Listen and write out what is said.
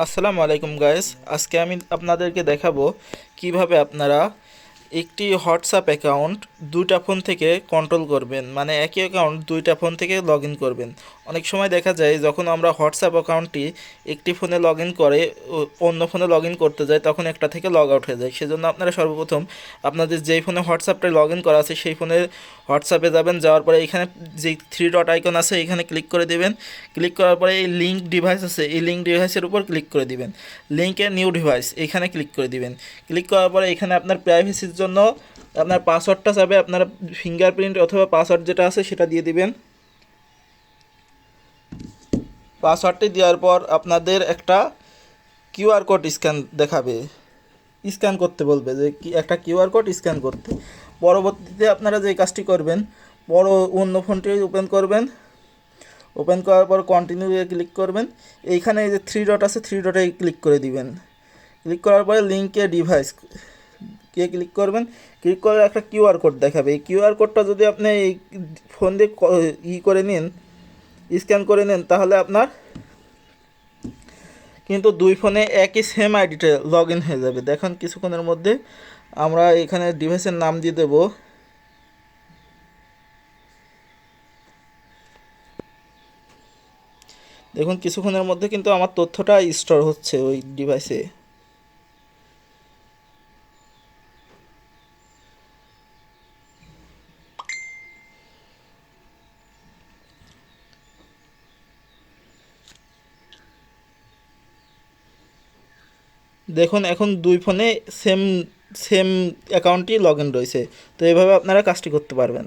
আসসালামু আলাইকুম গাইস আজকে আমি আপনাদেরকে দেখাবো কীভাবে আপনারা একটি হোয়াটসঅ্যাপ অ্যাকাউন্ট দুইটা ফোন থেকে কন্ট্রোল করবেন। মানে একই অ্যাকাউন্ট দুইটা ফোন থেকে লগ ইন করবেন। অনেক সময় দেখা যায়, যখন আমরা হোয়াটসঅ্যাপ অ্যাকাউন্টটি একটি ফোনে লগ ইন করে অন্য ফোনে লগ ইন করতে যাই, তখন একটা থেকে লগ আউট হয়ে যায়। সেজন্য আপনারা সর্বপ্রথম আপনাদের যেই ফোনে হোয়াটসঅ্যাপটা লগ ইন করা আছে, সেই ফোনে হোয়াটসঅ্যাপে যাবেন, যাওয়ার পরে এখানে যে থ্রি ডট আইকন আছে, এখানে ক্লিক করে দেবেন। ক্লিক করার পরে এই লিঙ্ক ডিভাইস আছে, এই লিঙ্ক ডিভাইসের উপর ক্লিক করে দিবেন। লিঙ্কে নিউ ডিভাইস এখানে ক্লিক করে দিবেন। ক্লিক করার পরে এখানে আপনার প্রাইভেসির জন্য আপনার পাসওয়ার্ডটা যাবে, আপনার ফিঙ্গারপ্রিন্ট অথবা পাসওয়ার্ড যেটা আছে, সেটা দিয়ে দিবেন। পাসওয়ার্ডটি দেওয়ার পর আপনাদের একটা কিউআর কোড স্ক্যান দেখাবে। স্ক্যান করতে বলবে যে একটা কিউআর কোড স্ক্যান করতে। পরবর্তীতে আপনারা যে কাজটি করবেন, বড় অন্য ফোনটি ওপেন করবেন। ওপেন করার পর কন্টিনিউ ক্লিক করবেন। এইখানে এই যে থ্রি ডট আছে থ্রি ডটে ক্লিক করে দিবেন। ক্লিক করার পরে লিঙ্কে ডিভাইস কে ক্লিক করবেন। ক্লিক করে একটা কিউআর কোড দেখাবে। এই কিউআর কোডটা যদি আপনি এই ফোন দিয়ে ই করে নিন স্ক্যান করে নেন, তাহলে আপনার কিন্তু দুই ফোনে একই সেম আইডিতে লগ ইন হয়ে যাবে। দেখেন, কিছুক্ষণের মধ্যে আমরা এখানে ডিভাইসের নাম দিয়ে দেব। দেখুন, কিছুক্ষণের মধ্যে কিন্তু আমার তথ্যটা স্টোর হচ্ছে ওই ডিভাইসে দেখুন, এখন দুই ফোনে সেম সেম অ্যাকাউন্টই লগ ইন রয়েছে। তো এভাবে আপনারা কাজটি করতে পারবেন।